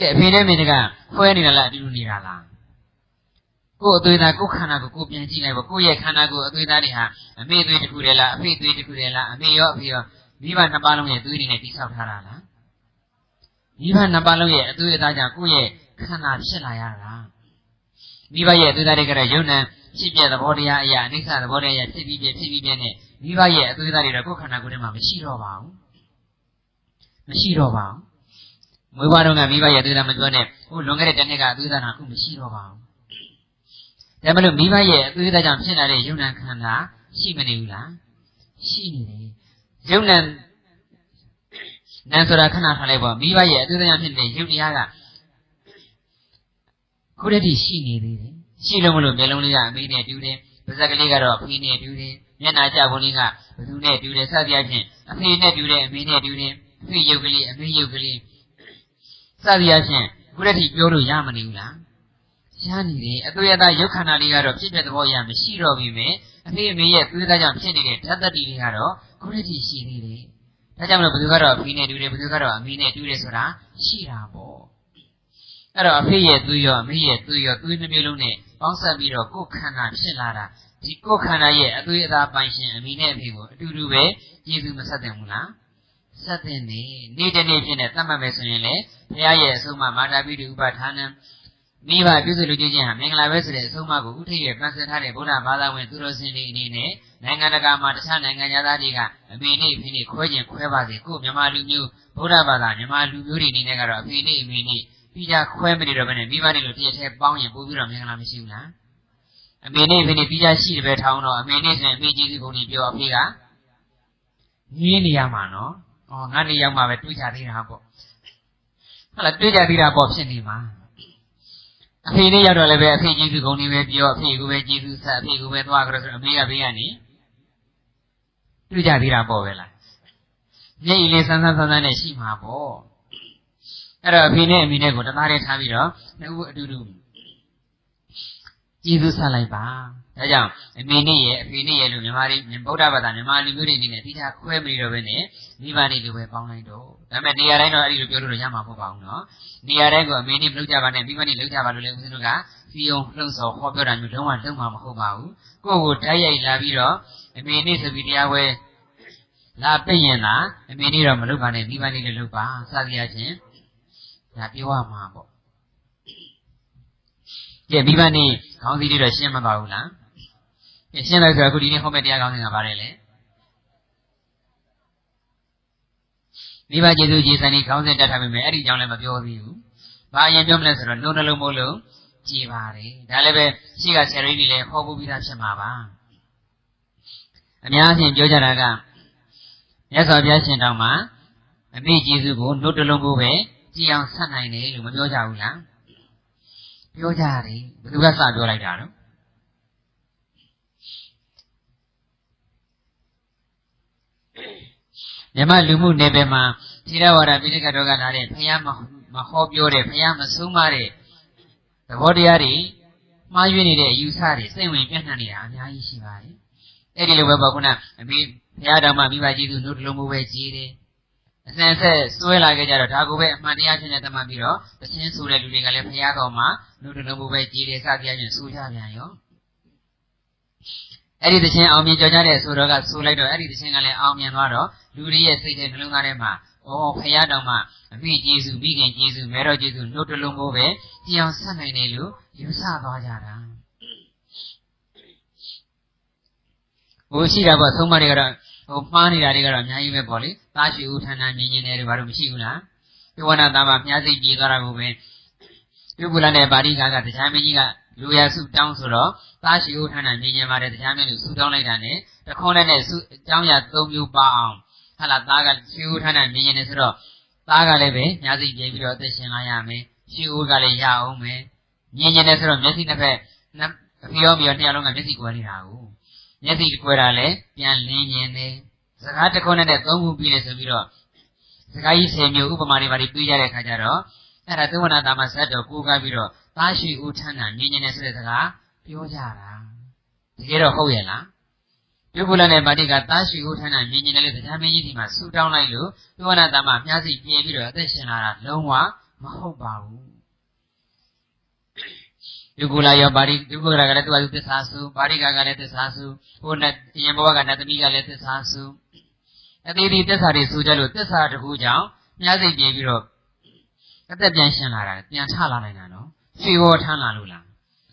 ကဲအဖေနဲ့မင်းကခွဲနေတာလားအတူတူနေတာလားကိုယ်အသွေးသားကိုယ်ခန္ဓာကိုကိုယ်ပြန်ကြည့်လိုက်ပါကိုယ့်ရဲ့ခန္ဓာကိုယ်အသွေးသားတွေဟာအမေသွေးတစ်ခုတည်းလားအဖေသွေးတစ်ခုတည်းလားအမေရောအဖေရောမိဘနှစ်ပါးလုံးရဲ့သွေးတွေနဲ့တိဆောက်ထားတာလားမိဘနှစ်ပါးလုံးရဲ့အသွေးအသားကြောင့်ကိုယ့်ရဲ့ခန္ဓာဖြစ်လာရတာမိဘရဲ့အသွေးသားတွေကလည်းယုံနံဖြစ်ပြသဘောတရားအရာအနိစ္စသဘောတရားအရာဖြစ်ပြီးပြဖြစ်ပြီးပြနဲ့မိဘရဲ့အသွေးသားတွေတော့ကိုယ်ခန္ဓာကိုယ်ထဲမှာမရှိတော့ပါဘူးမရှိတော့ပါဘူး မွေးဘွားတော့ကမိဘရဲ့အသွေးသားမပြောနဲ့ဟိုလွန်ခဲ့တဲ့တစ်နှစ်ကအသွေးသားကအခုမရှိတော့ပါဘူးဒါမလို့မိဘရဲ့အသွေးသားကြောင့်ဖြစ်လာတဲ့ယုံနံခန္ဓာရှိမနေဘူးလားရှိနေတယ်ယုံနံနံဆိုတာခဏထားလိုက်ပေါ့မိဘရဲ့အသွေးသားကြောင့်ဖြစ်တဲ့ယုတ်တရားကခုတည်းတည်းရှိနေသေးတယ်ရှိလို့မလို့မျက်လုံးလေးကအမေနဲ့တူတယ်ပါးစပ်ကလေးကတော့အဖေနဲ့တူတယ်မျက်နှာကျပုံလေးကဘသူနဲ့တူတယ်စသဖြင့်အဖေနဲ့တူတယ်အမေနဲ့တူတယ်အဖေရုပ်ကလေးအမေရုပ်ကလေး စသဖြင့်ခုတည်းတည်းပြောလို့ရမနေဘူးလားရှားနေတယ်အသွေးအသားရုပ်ခန္ဓာလေးကတော့ဖြစ်တဲ့သဘောအရမရှိတော့ပြီမယ်အဖေအမေရဲ့သွေးသားကြောင့်ဖြစ်နေတဲ့ဓာတ်တတိတွေကတော့ခုတည်းတည်းရှိနေတယ်ဒါကြောင့်မလို့ဘသူကတော့အဖေနဲ့တူတယ်ဘသူကတော့အမေနဲ့တူတယ်ဆိုတာရှိတာပေါ့အဲ့တော့အဖေရဲ့သွေးရောအမေရဲ့သွေးရောသွေးနှမျိုးလုံးနဲ့ပေါင်းစပ်ပြီးတော့ကိုယ်ခန္ဓာဖြစ်လာတာဒီကိုယ်ခန္ဓာရဲ့အသွေးအသားပိုင်ရှင်အမိနဲ့အဖေကိုအတူတူပဲကျေးဇူးမဆက်သင့်ဘူးလား ဆက်သင့်နေနေ့တနေ့ဖြစ်နေသတ်မှတ်မယ်ဆိုရင်လေဘုရားရဲ့အဆုံးအမမာတာပိတုဥပဌာနံမိဘပြုစုလူကျင့်ခြင်းဟာမင်္ဂလာပဲဆိုတဲ့အဆုံးအမကိုဥထိပ်ရပန်းစင်ထားတဲ့ဗုဒ္ဓဘာသာဝင်သူတော်စင်တွေအနေနဲ့နိုင်ငံတကာမှာတခြားနိုင်ငံသားတွေကအမေနဲ့အဖေနဲ့ခွဲခြင်းခွဲပါစေကိုမြန်မာလူမျိုးဗုဒ္ဓဘာသာမြန်မာလူမျိုးတွေအနေနဲ့ကတော့အဖေနဲ့အမေနဲ့ပြီးကြခွဲမနေတော့ဘဲနဲ့မိဘတွေလိုတရက်ထဲပေါင်းရင်ပို့ပြီးတော့မင်္ဂလာမရှိဘူးလားအမေနဲ့အဖေနဲ့ပြီးကြရှိတယ်ပဲထောင်းတော့အမေနဲ့ဆိုရင်အမေကျေးဇူးကုန်ကြီးပြောအဖေကငင်းနေရမှာနော်။ အော်ငါနေရောက်မှပဲတွေးကြသေးတာပေါ့။ဟုတ်လားတွေးကြသေးတာပေါ့ဖြစ်နေမှာ။အဖေနဲ့ရောက်တော့လည်းပဲအဖေကျေးဇူးကုန်ကြီးပဲပြောအဖေကပဲကျေးဇူးဆက်အဖေကပဲသွားကြတော့ဆိုအမေကဘေးကနေတွေးကြသေးတာပေါ့ပဲလား။မျက်ရည်လေးဆန်းဆန်းဆန်းဆန်းနဲ့ရှိမှာပေါ့။အဲ့တော့အဖေနဲ့အမေနဲ့ကိုတသားတည်းထားပြီးတော့နှစ်ဦးအတူတူကျေးဇူးဆက်လိုက်ပါ ဒါကြောင့်အမေနဲ့ရဲ့အဖေနဲ့ရဲ့လို့မြန်မာတွေဗုဒ္ဓဘာသာမြန်မာလူမျိုးတွေအနေနဲ့တိကျခွဲမပြီးတော့ပဲနဲ့မိဘတွေလိုပဲပေါင်းလိုက်တော့ဒါပေမဲ့နေရာတိုင်းတော့အဲ့ဒီလိုပြောလို့ရမှာမဟုတ်ပါဘူးနော်နေရာတိုင်းကအမေနဲ့မလုပ်ကြပါနဲ့မိဘနဲ့လုပ်ကြပါလို့လည်းဦးဇင်းတို့ကစီယုံလှုံ့ဆော်ဟောပြောတာမျိုးလုံးဝလုံးဝမဟုတ်ပါဘူးကိုယ့်ကိုဓာတ်ရိုက်လာပြီးတော့အမေနဲ့ဆိုပြီးတရားဝဲလာပြည့်ရင်လားအမေနဲ့တော့မလုပ်ပါနဲ့မိဘနဲ့လည်းလုပ်ပါစသည်အချင်းဒါပြောရမှာပေါ့ကဲမိဘနဲ့ခေါင်းစည်းလေးတော့ရှင်းမပါဘူးလား ကဲရှင်းလိုက်ဆိုတော့အခုဒီနေ့ဟောမယ့်တရားကောင်းစဉ်ကပါတယ်လေမိဘကျေးဇူးကြီးစံဒီခေါင်းစဉ်တက်ထားပြီမယ်အဲ့ဒီအကြောင်းလည်းမပြောသေးဘူးဘာအရင်ပြောမလဲဆိုတော့လုံးနှလုံးမို့လို့ကြည်ပါတယ်ဒါလည်းပဲရှိကဆယ်ရင်းကြီးလည်းဟောဖို့ပြီးသားဖြစ်မှာပါအများအပြားပြောကြတာကမြတ်စွာဘုရားရှင်တောင်မှာအမိကျေးဇူးကိုနှုတ်တလုံးကိုပဲကြည်အောင်ဆက်နိုင်တယ်လို့မပြောကြဘူးလားပြောကြတယ်ဘယ်သူကစပြောလိုက်တာနော် မြမလူမှုနယ်ပယ်မှာသီရဝါဒပိဋကတော်ကလာတဲ့ဖယားမဟောပြောတဲ့ဖယားမဆုံးမတဲ့သဘောတရားတွေမှားယွင်းနေတဲ့အယူဆတွေစိတ်ဝင်ပြန့်နှံ့နေတာအများကြီးရှိပါတယ်။အဲ့ဒီလိုပဲပေါ့ခုနအမေဖယားတော်မှမိဘကြီးသူနှုတ်တလုံးမိုးပဲကြီးတယ်အစင်ဆက်စွဲလာခဲ့ကြတော့ဒါကိုပဲအမှန်တရားချင်းနဲ့တမန်ပြီးတော့တခြင်းဆိုတဲ့လူတွေကလည်းဘုရားတော်မှာလူတလုံးမှုပဲကြည်တယ်စသည်အချင်းဆိုကြပြန်ရော အဲ့ဒီတခြင်းအောင်မြင်ကြော်ကြတဲ့ဆိုတော့ကဆိုလိုက်တော့အဲ့ဒီတခြင်းကလည်းအောင်မြင်သွားတော့လူတွေရဲ့စိတ်ထဲနှလုံးသားထဲမှာဩဘုရားတော်မှာအမိကျေးဇူးမိခင်ကျေးဇူးမဲတော်ကျေးဇူးနှုတ်တလုံးမှုပဲကြည်အောင်ဆက်နိုင်တယ်လို့ယူဆသွားကြတာဟိုရှိတာပေါ့သုံးပါးတွေကတော့ဟိုမှားနေတာတွေကတော့အများကြီးပဲပေါ့လေသားရှိဦးဌာနမြင်မြင်တယ်တွေဘာလို့မရှိဘူးလားပြဝနာသားမှာမြားစိတ်ပြေသွားတာကိုပဲပြုပူလာတဲ့ပါဠိကာကတရားမင်းကြီးက လူရစုတောင်းဆိုတော့သားရှိဦးဌာနမြင်မြင်ပါတယ်တရားမင်းလူစုတောင်းလိုက်တာနဲ့တခွန်းနဲ့စုအကြောင်းရ၃မျိုးပါအောင်ဟာလာသားကရှိဦးဌာနမြင်မြင်တယ်ဆိုတော့သားကလည်းပဲမြားစိတ်ပြေပြီးတော့အသက်ရှင်လာရမယ်ရှိဦးကလည်းရအောင်မယ်မြင်မြင်တယ်ဆိုတော့မျက်စိတစ်ဖက်အဖီရောမီရောနှစ်ယောက်လုံးကမျက်စိကွယ်နေတာကိုမျက်စိကွယ်တာလည်းပြန်လင်းခြင်းတယ်စကားတစ်ခုနဲ့သုံးခုပြီးတယ်ဆိုပြီးတော့စကားကြီး10မျိုးဥပမာတွေပါပြီးပြီးကြတဲ့ခါကျတော့အဲ့ဒါသဝနာတာမဇတ်တော်ကိုးကားပြီးတော့ သားရှိဦးထမ်းတာမြင်မြင်နဲ့ဆိုတဲ့စကားပြောကြတာတကယ်တော့ဟုတ်ရဲ့လားပြုကုလနဲ့ဗာတိကသားရှိဦးထမ်းတာမြင်မြင်နဲ့လို့တရားမင်းကြီးဒီမှာဆူတောင်းလိုက်လို့သဝနာတာမမြားစီပြင်ပြီးတော့အသက်ရှင်လာတာလုံးဝမဟုတ်ပါဘူးဒုက္ခလာရောပါရိဒုက္ခလာကလည်းသူကသူသစ္စာစုပါရိကကလည်းသစ္စာစုဟိုနဲ့အရင်ဘဝကနတ်သမီးကလည်းသစ္စာစုအသေးသေးသစ္စာတွေဆိုကြလို့သစ္စာတစ်ခုကြောင့်မြတ်စိတ်ပြေပြီးတော့အသက်ပြန်ရှင်လာတာပြန်ထလာနိုင်တာနော် ရွှေဘောထမ်းလာလို့လား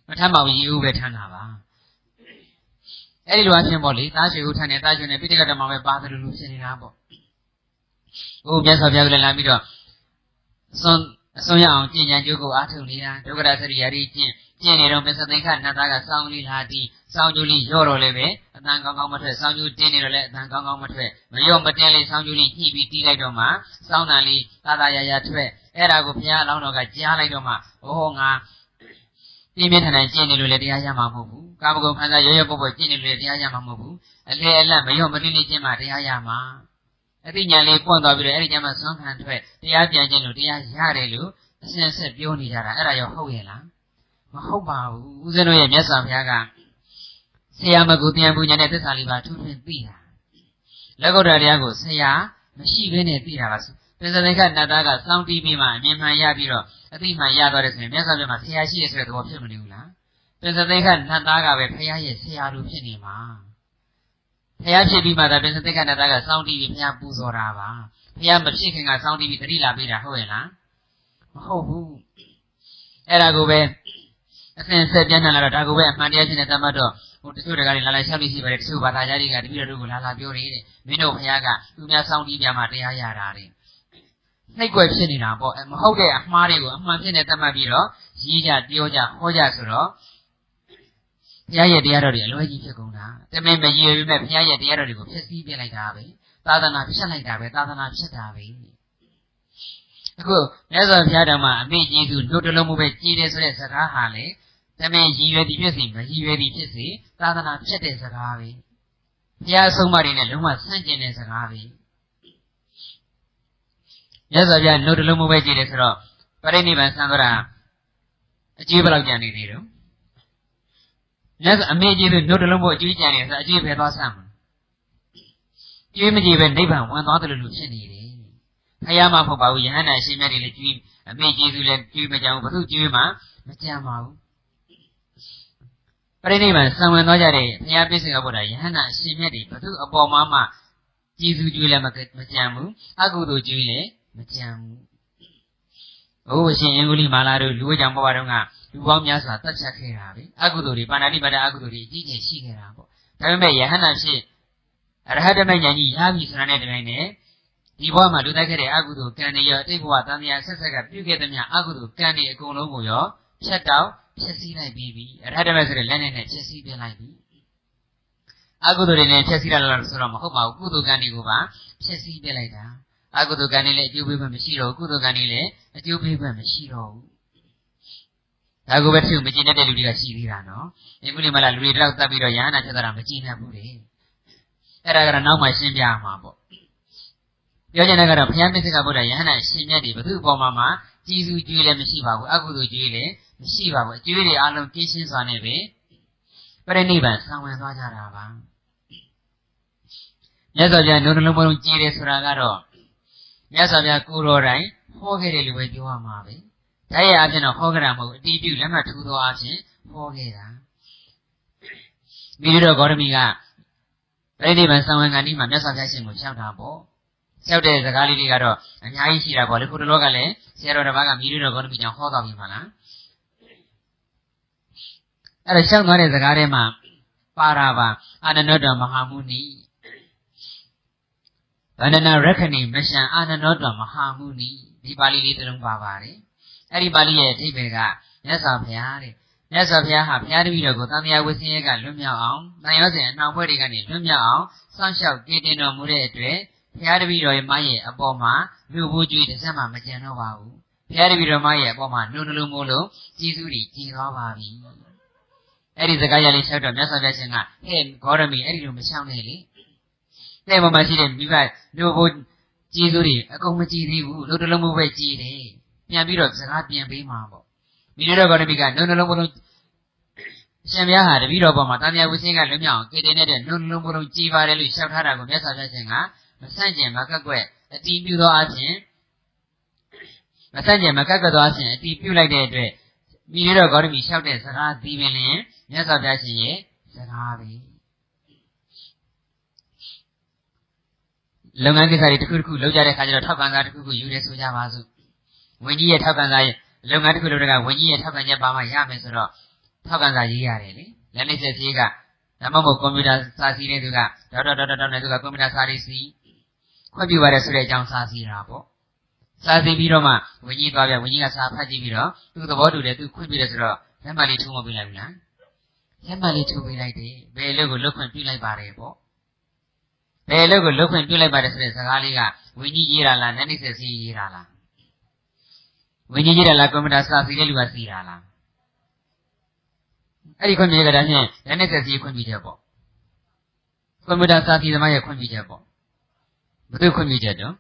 မထမ်းပါဘူးရေဦးပဲထမ်းတာပါအဲ့ဒီလိုအချင်းပေါ့လေသားရွှေဦးထမ်းတယ်သားရွှေနဲ့ပိဋကဓမ္မပဲပါတယ်လို့ဖြစ်နေတာပေါ့ဟိုမြတ်စွာဘုရားကလည်းလာပြီးတော့စွန် အစွန်ရအောင်ကျင့်ကြံကြိုးကိုအားထုတ်နေတာဒုက္ခရစရိယာရီကျင့်ကျင့်နေတော့မစ္စသိခနတ်သားကစောင်းလေးလာသည်စောင်းကျူးလေးရော့တော့လည်းပဲအတန်ကောင်းကောင်းမထွက်စောင်းကျူးတင်းနေတော့လည်းအတန်ကောင်းကောင်းမထွက်မရော့မတင်းလေးစောင်းကျူးလေးညှိပြီးတီးလိုက်တော့မှစောင်းတန်လေးသာသာရရထွက်အဲ့ဒါကိုဘုရားအလောင်းတော်ကကြားလိုက်တော့မှဟောငါပြင်းပြထန်ထန်ကျင့်နေလို့လည်းတရားရမှာမဟုတ်ဘူးကာမဂုဏ်ခံစားရောရောပေါ့ပေါ့ကျင့်နေလို့လည်းတရားရမှာမဟုတ်ဘူးအလေအလတ်မရော့မတင်းလေးကျင့်မှတရားရမှာ အဲ့ဒီညာလေးပွင့်သွားပြီးတော့အဲ့ဒီညာမှာဆွမ်းခံထွက်တရားပြန်ခြင်းလို့တရားရတယ်လို့အစင်ဆက်ပြောနေကြတာအဲ့ဒါရောဟုတ်ရဲ့လားမဟုတ်ပါဘူးဦးဇင်းတို့ရဲ့မြတ်စွာဘုရားကဆရာမကူတရားပူညာနဲ့သစ္စာလေးပါထူးထူးသိတာလက်ကုတ်တရားကိုဆရာမရှိဘဲနဲ့သိတာပါပင်စသိက္ခနတ်သားကစောင်းတီးပြီးမှအမြင်မှန်ရပြီးတော့အသိမှန်ရသွားတယ်ဆိုရင်မြတ်စွာဘုရားမှာဆရာရှိရဆိုတဲ့သဘောဖြစ်မနေဘူးလားပင်စသိက္ခနတ်သားကပဲဖရာရဲ့ဆရာလိုဖြစ်နေမှာ ဖရာဖြစ်ပြီးမှဒါပင်စသိက္ခနတ်သားကစောင်းတီးပြီးဖရာပူဇော်တာပါဖရာမဖြစ်ခင်ကစောင်းတီးပြီးတတိလာပေးတာဟုတ်ရဲ့လားမဟုတ်ဘူးအဲ့ဒါကိုပဲအစဉ်ဆက်ပြန်လာတော့ဒါကိုပဲအမှန်တရားချင်းနဲ့တတ်မှတ်တော့ဟိုတချို့တကားတွေလာလာရှောက်လို့ရှိပါတယ်တချို့ဘာသာကြားတွေကတပည့်တော်တို့ကိုလာလာပြောတယ်တဲ့မင်းတို့ဘုရားကသူများစောင်းတီးပြမှတရားရတာတဲ့နှိတ်ွယ်ဖြစ်နေတာပေါ့အဲမဟုတ်တဲ့အမှားတွေကိုအမှန်ဖြစ်နေတတ်မှတ်ပြီးတော့ရေးကြပြောကြဟောကြဆိုတော့ ဘုရားရဲ့တရားတော်တွေအလွယ်ကြီးဖြစ်ကုန်တာတမင်မရည်ရွယ်ပေမဲ့ဘုရားရဲ့တရားတော်တွေကိုဖျက်ဆီးပြလိုက်တာပဲသာသနာဖြစ်လိုက်တာပဲသာသနာဖြစ်တာပဲအခုမြတ်စွာဘုရားတော်မှာအမိကျေးဇူးတို့တလုံးမပဲကြီးတယ်ဆိုတဲ့စကားဟာလေတမင်ရည်ရွယ်သည်ဖြစ်စီမရည်ရွယ်သည်ဖြစ်စီသာသနာဖြစ်တဲ့စကားပဲဘုရားအဆုံးအမတွေနဲ့လုံးဝဆန့်ကျင်တဲ့စကားပဲမြတ်စွာဘုရားနှုတ်တလုံးမပဲကြည့်တယ်ဆိုတော့ပရိနိဗ္ဗာန်ဆံတော့တာအကျိုးဘယ်လောက်ကြံနေသေးတော့ မြတ်စွာအမေကြီးတို့နှုတ်တလုံးမအကျိုးကြံနေဆိုအကျိုးပဲသွားဆံမှာကျွေးမကြည့်ပဲနိဗ္ဗာန်ဝင်သွားတယ်လို့ဖြစ်နေတယ်ဖယားမဟုတ်ပါဘူးယဟန္တာရှင်မြတ်တွေလည်းကျွေးအမေကြီးစုလည်းကျွေးမကြဘူးဘုသူကျွေးမှမကြံပါဘူးပရိနိဗ္ဗာန်ဆံဝင်သွားကြတဲ့ဘုရားပြည့်စုံဘုရားယဟန္တာရှင်မြတ်တွေဘုသူအပေါ်မှာမှကြည်စုကျွေးလည်းမကြံဘူးအကုသိုလ်ကျွေးလည်းမကြံဘူး။ဘုရားရှင်အင်္ဂုလိမာလာတို့လူဝေကြောင့်ဘဝတုန်းက လူပေါင်းများစွာတတ်ဖြတ်ခဲ့တာပဲ။အကုသိုလ်တွေပါဏာတိပါဒအကုသိုလ်တွေအကြီးကျယ်ရှိခဲ့တာပေါ့။ဒါပေမဲ့ယဟန္တာဖြစ်အရဟတမဉာဏ်ကြီးရပြီဆိုတာနဲ့တပြိုင်နက်ဒီဘဝမှာလူတိုက်ခဲ့တဲ့အကုသိုလ်ကံတွေရောအတိတ်ဘဝတန်မြာဆက်ဆက်ကပြုခဲ့တဲ့မြအကုသိုလ်ကံတွေအကုန်လုံးကိုရောဖြတ်တောက်ဖြည့်ဆည်းလိုက်ပြီးပြီ။အရဟတမဆိုတဲ့လက်နဲ့နဲ့ဖြည့်ဆည်းပြလိုက်ပြီ။အကုသိုလ်တွေနဲ့ဖြည့်ဆည်းရလားဆိုတော့မဟုတ်ပါဘူး။ကုသိုလ်ကံတွေကိုပါဖြည့်ဆည်းပြလိုက်တာ။အကုသိုလ်ကံတွေလည်းအကျိုးပေးမှမရှိတော့ဘူးကုသိုလ်ကံတွေလည်းအကျိုးပေးမှမရှိတော့ဘူး ဒါကိုပဲသူမကျင်တတ်တဲ့လူတွေကရှိသေးတာနော်ဒီကုလိမလာလူတွေတော့တတ်ပြီးတော့ရဟန္တာချက်တာမကျင်တတ်ဘူးလေအဲ့ဒါကတော့နောက်မှရှင်းပြမှာပေါ့ပြောချင်တဲ့ကတော့ဘုရားမစ္စကဗုဒ္ဓယဟန္တာရှင်မြတ်တွေဘုသူ့အပေါ်မှာမှကြည်စုကြွေးလည်းမရှိပါဘူးအကုသိုလ်ကြွေးလည်းမရှိပါဘူးအကျွေးတွေအလုံးကင်းရှင်းစွာနဲ့ပဲပရိနိဗ္ဗာန်ဆံဝင်သွားကြတာပါမြတ်စွာဘုရားနှုတ်နှလုံးပေါ်ကြည်တယ်ဆိုတာကတော့မြတ်စွာဘုရားကိုတော်တိုင်ဟောခဲ့တယ်လို့ပဲပြောရမှာပဲ။ ဒါရဲ့အပြင်တော့ဟောကြတာမဟုတ်ဘူးအတီးပြုလက်မှတ်ထူသောအပြင်ဟောခဲ့တာ။မိမိတို့ဂေါရမီကပရိနိဗ္ဗာန်ဆံဝင်ခန္ဒီမှာမြတ်စွာဘုရားရှင်ကိုလျှောက်တာပေါ့။လျှောက်တဲ့စကားလေးတွေကတော့အများကြီးရှိတာပေါ့လေခုတလောကလည်းဆရာတော်တစ်ပါးကမိမိတို့ဂေါရမီကြောင့်ဟောတော်ပြီမလား။အဲ့ဒါလျှောက်သွားတဲ့စကားထဲမှာပါရာပါအာနန္ဒမဟာမုနီဗန္ဒနာရခဏိမရှံအာနနောတမဟာမုနိဒီပါဠိလေးတစ်လုံးပါပါတယ် အဲ့ဒီပါဠိရဲ့အဓိပ္ပာယ်ကမြတ်စွာဘုရားတဲ့မြတ်စွာဘုရားဟာဘုရားတပည့်တော်ကိုသံဃာဝိဆင်းရဲကလွတ်မြောက်အောင်တန်ရောစဉ်အနှောင်ဖွဲ့တွေကနေလွတ်မြောက်အောင်စောင့်ရှောက်တည်တင်တော်မူတဲ့အတွက်ဘုရားတပည့်တော်ရဲ့မရဲ့အပေါ်မှာလူဘူးကျွေးတစ်စက်မှမကြံတော့ပါဘူးဘုရားတပည့်တော်မရဲ့အပေါ်မှာနှုတ်နှလုံးမိုးလို့ကျေးဇူးတွေကြည်သွားပါပြီအဲ့ဒီစကားရလေးချက်တော့မြတ်စွာဘုရားရှင်ကဟဲ့ဂေါရမီအဲ့ဒီလိုမရှောင်နဲ့လေတဲ့ပေါ်မှာရှိတဲ့မိဘတို့ဘိုးကျေးဇူးတွေအကုန်မကြည့်သေးဘူးလို့တလုံးမပဲကြည်တယ် ပြန်ပြီးတော့စကားပြန်ပေးမှာပေါ့မိတို့ကောရမိကနှုံနှလုံးမလုံးရှင်ဘုရားဟာတပည့်တော်ပေါ်မှာတာမြဝိစင်းကလွတ်မြောက်အောင်ကေတင်နေတဲ့နှုံနှလုံးမလုံးကြည်ပါတယ်လို့ရှောက်ထားတာကိုမြတ်စွာဘုရားရှင်ကမဆန့်ကျင်မကက်ကွက်အတီးပြုသောအခြင်းမဆန့်ကျင်မကက်ကသွားခြင်းအတီးပြုတ်လိုက်တဲ့အတွက်မိရတော့ဂေါတမီလျှောက်တဲ့စကားဒီပင်လျင်မြတ်စွာဘုရားရှင်ရဲ့စကားပဲလုပ်ငန်းကိစ္စတွေတစ်ခုတစ်ခုလုပ်ကြတဲ့အခါကျတော့ထောက်ခံစာတစ်ခုခုယူရဲဆိုကြပါစို့ ဝင်းကြီးရဲ့ထောက်ခံစာရဲ့လုပ်ငန်းတစ်ခုလုပ်တဲ့ကဝင်းကြီးရဲ့ထောက်ခံချက်ပါမှရမယ်ဆိုတော့ထောက်ခံစာရေးရတယ်လေလက်နေဆက်ကြီးကဒါမှမဟုတ်ကွန်ပျူတာစာစီးတဲ့သူကဒေါက်တာဒေါက်တာဒေါက်တာနဲ့သူကကွန်ပျူတာစာတွေစီးခွင့်ပြုပါတယ်ဆိုတဲ့အကြောင်းစာစီးတာပေါ့စာစီးပြီးတော့မှဝင်းကြီးသွားပြဝင်းကြီးကစာဖတ်ကြည့်ပြီးတော့သူ့သဘောတူတယ်သူခွင့်ပြုတယ်ဆိုတော့လက်မှတ်လေးထိုးမပေးလိုက်ဘူးလားလက်မှတ်လေးထိုးပေးလိုက်တယ်ဘယ်လို့ကိုလွတ်ခွင့်ပြုလိုက်ပါတယ်ပေါ့ဘယ်လို့ကိုလွတ်ခွင့်ပြုလိုက်ပါတယ်ဆိုတဲ့စကားလေးကဝင်းကြီးရေးတာလားနန်းနေဆက်စီးရေးတာလား ဝင်းကြီးရေးတာလားကွန်ပျူတာစာစီးတဲ့လူကစီးတာလားအဲ့ဒီခွင့်ပြုရတာဖြင့်နန်းနေဆက်စီးခွင့်ပြုချက်ပေါ့ကွန်ပျူတာစာစီးသမားရဲ့ခွင့်ပြုချက်ပေါ့ဘယ်သူခွင့်ပြုချက်တော့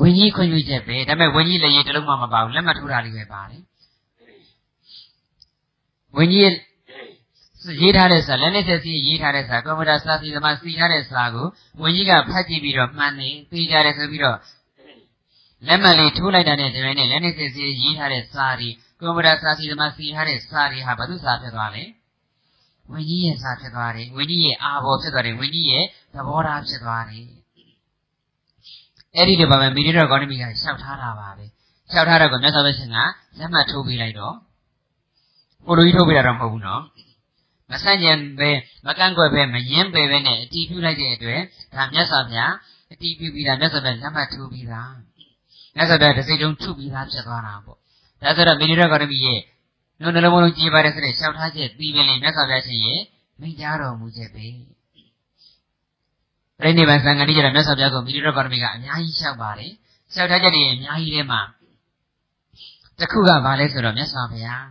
ဝင်းကြီးခွင့်ပြုချက်ပဲဒါပေမဲ့ဝင်းကြီးလည်းရေးတလုံးမှမပါဘူးလက်မှတ်ထိုးတာလေးပဲပါတယ်ဝင်းကြီးရေးထားတဲ့စာလက်နဲ့ဆက်စီရေးထားတဲ့စာကွန်ပျူတာစာစီသမားစီထားတဲ့စာကိုဝင်းကြီးကဖတ်ကြည့်ပြီးတော့မှန်နေသိကြတယ်ဆိုပြီးတော့ လက်မှတ်လေးထိုးလိုက်တာနဲ့ဒီနေ့လက်နဲ့ဆက်စီရေးထားတဲ့စာဒီကွန်ပျူတာစာစီသမားစီထားတဲ့စာတွေဟာဘယ်သူစာဖြစ်သွားလဲဝင်းကြီးရဲ့စာဖြစ်သွားတယ်ဝင်းကြီးရဲ့အာဘော်ဖြစ်သွားတယ်ဝင်းကြီးရဲ့သဘောထားဖြစ်သွားတယ်အဲ့ဒီလိုပါပဲမီဒီယာကော်နမီကရှောက်ထားတာပါပဲရှောက်ထားတော့ကမြတ်စွာဘုရားရှင်ကလက်မှတ်ထိုးပေးလိုက်တော့ပိုလိုကြီးထိုးပေးတာတော့မဟုတ်ဘူးနော်မဆန့်ကျင်ပဲမကန့်ကွက်ပဲမယင်းပဲပဲနဲ့အတီးပြုလိုက်တဲ့အတွက်ဒါမြတ်စွာဘုရားအတီးပြုပြီးတာမြတ်စွာဘုရားလက်မှတ်ထိုးပြီးတာ မြတ်စွာဘုရားတစ်စိတ်တုံးထုပြီးသားဖြစ်သွားတာပေါ့ဒါဆိုတော့မီဒီယာကော်နမီရဲ့နှုတ်နှလုံးလုံးကြည်ပါတယ်ဆိုတဲ့ရှောက်ထားချက်ပြီးပြီလေမြတ်စွာဘုရားရှင်ရဲ့မိန့်ကြားတော်မူချက်ပဲပြိဋိဘံသံဃာတိကျတော့မြတ်စွာဘုရားကိုမိရိရပါရမီကအများကြီးလျှောက်ပါတယ်လျှောက်ထားချက်တွေအများကြီးထဲမှာတစ်ခုကဘာလဲဆိုတော့မြတ်စွာဘုရား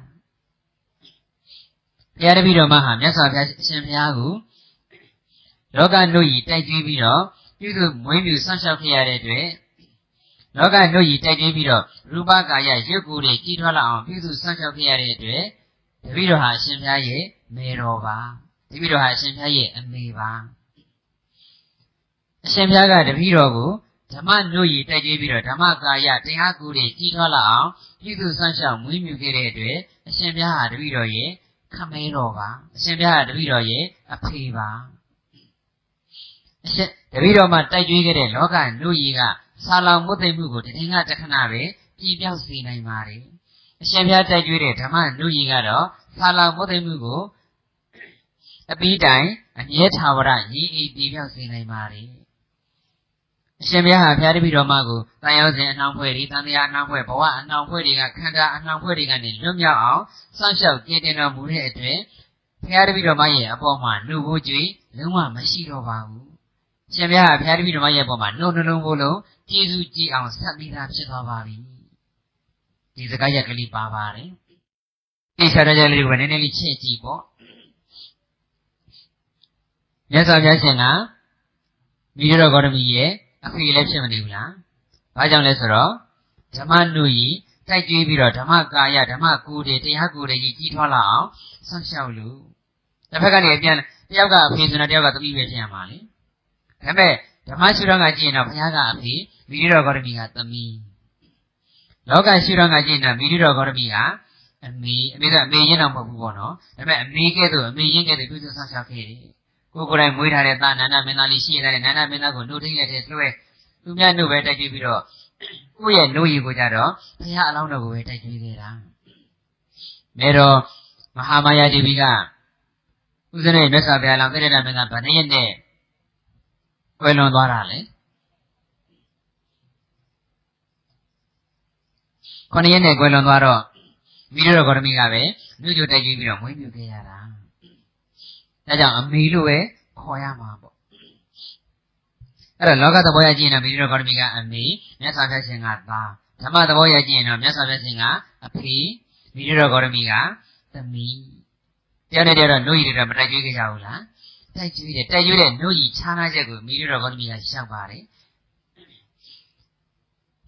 ဘုရားတပည့်တော်မဟာမြတ်စွာဘုရားရှင်ဘုရားကိုလောကနှုတ်ကြီးတိုက်ကျွေးပြီးတော့ပြုစုမွေးမြူဆွမ်းလျှောက်ခဲ့ရတဲ့အတွက် လောကနှုတ်ကြီးတိုက်ကျွေးပြီးတော့ရူပကာယရုပ်ကိုယ်တွေကြီးထွားလာအောင်ပြုစုဆွမ်းလျှောက်ခဲ့ရတဲ့အတွက်တပည့်တော်ဟာရှင်ဘုရားရဲ့မေတော်ပါတပည့်တော်ဟာရှင်ဘုရားရဲ့အမေပါအရှင်ဘုရားကတပည့်တော်ကိုဓမ္မနှုတ်ရည်တိုက်ကြွေးပြီးတော့ဓမ္မကာယတရားကူတွေကြီးထွားလာအောင်ပြုစုဆန်းရှောက်မွေးမြူခဲ့တဲ့အတွက်အရှင်ဘုရားဟာတပည့်တော်ရဲ့ခမဲတော်ပါအရှင်ဘုရားဟာတပည့်တော်ရဲ့အဖေပါအရှင်တပည့်တော်မှာတိုက်ကြွေးခဲ့တဲ့လောကနှုတ်ရည်က ဆာလောင်မွတ်သိမ့်မှုကိုတထင်ကတခဏပဲပြည်ပြောက်စေနိုင်ပါတယ်အရှင်ဘုရားတိုက်ကြွေးတဲ့ဓမ္မနှုတ်ရည်ကတော့ဆာလောင်မွတ်သိမ့်မှုကိုအပီးတိုင်အမြဲထာဝရရည်အီပြည်ပြောက်စေနိုင်ပါတယ်အရှင်ဘုရားဟာဘုရားတပည့်တော်မကိုတန်ရောက်စဉ်အနှောင်ဖွဲ့တွေတန်တရားအနှောင်ဖွဲ့ဘဝအနှောင်ဖွဲ့တွေကခန္ဓာအနှောင်ဖွဲ့တွေကနေလွတ်မြောက်အောင်စောင့်ရှောက်ကြည်တင်တော်မူတဲ့အတွက်ဘုရားတပည့်တော်မရဲ့အပေါ်မှာနှုတ်ဖို့ကြွေလုံးဝမရှိတော့ပါဘူး။ ရှင်ဘုရားဟာဘုရားတပည့်တော်မရဲ့အပေါ်မှာနှုတ်နှလုံးဖို့လုံးကျေးဇူးကြည်အောင်ဆက်ပြီးသားဖြစ်သွားပါပြီ။ဒီစကားရက်ကလေးပါပါတယ်။ဒီဆရာတော်လေးကိုနည်းနည်းလေးချဲ့ကြည့်ပေါ့။မြတ်စွာဘုရားရှင်ကမိရတော်ဂေါတမီရဲ့အဖေလည်းဖြစ်မနေဘူးလား။ဘာကြောင့်လဲဆိုတော့ဓမ္မနုယီတိုက်ကြွေးပြီးတော့ဓမ္မကာယဓမ္မကူတွေတရားကူတွေကြီးကြီးထွားလာအောင်ဆောက်ရှောက်လို့တစ်ဖက်ကနေပြန်တယောက်ကအဖေဆိုတော့တယောက်ကသမီးပဲဖြစ်ရမှာလေ။ ဒါပေမဲ့ဓမ္မရှုတော်ကကြည့်ရင်တော့ဘုရားကအဖေမိရိတော်ဂေါတမီကသမီးလောကရှုတော်ကကြည့်ရင်တော့မိရိတော်ဂေါတမီကအမေအမေကအမေရင်းတော့မဟုတ်ဘူးပေါ့နော်။ဒါပေမဲ့အမေကဲ့သို့အမေရင်းကဲ့သို့ပြုစုဆောက်ရှောက်ခဲ့တယ်ကိုကိုယ်တိုင်မွေးထားတဲ့သာနန္ဒမင်းသားလေးရှိရတဲ့နန္ဒမင်းသားကိုနှုတ်ထိတ်လက်တဲ့လွှဲသူများနှုတ်ပဲတိုက်ကြည့်ပြီးတော့ကိုယ့်ရဲ့နှုတ်ရည်ကိုကြတော့ဘုရားအလောင်းတော်ကိုပဲတိုက်ကြည့်ခဲ့တာမဲတော့မဟာမာယာဒေဝီကဥစ္စရေမြတ်စွာဘုရားလောင်းတဲ့တဲ့မင်းသားဗဏိယနဲ့ ကွယ်လွန်သွားတာလေခொနည်းနဲ့ကွယ်လွန်သွားတော့မိတို့တော်ဂေါတမီကပဲနှုတ်ကြတိုက်ကြည့်ပြီးတော့မွေးမြူခဲ့ရတာဒါကြောင့်အမေလို့ပဲခေါ်ရမှာပေါ့အဲ့တော့လောကသဘောရကြည့်ရင်တော့မိတို့ဂေါတမီကအမေမြတ်စွာဘုရားရှင်ကသားဓမ္မသဘောရကြည့်ရင်တော့မြတ်စွာဘုရားရှင်ကအဖေမိတို့ဂေါတမီကသမီးတရားနဲ့တရားတော့နှုတ်ရည်တွေတော့မတိုက်ကြွေးကြဘူးလား တိုက်ကျွေးတယ်တိုက်ကျွေးတဲ့နှုတ်ကြီးခြားနာချက်ကိုမိရတော်ဂေါတမီကရောက်ပါတယ်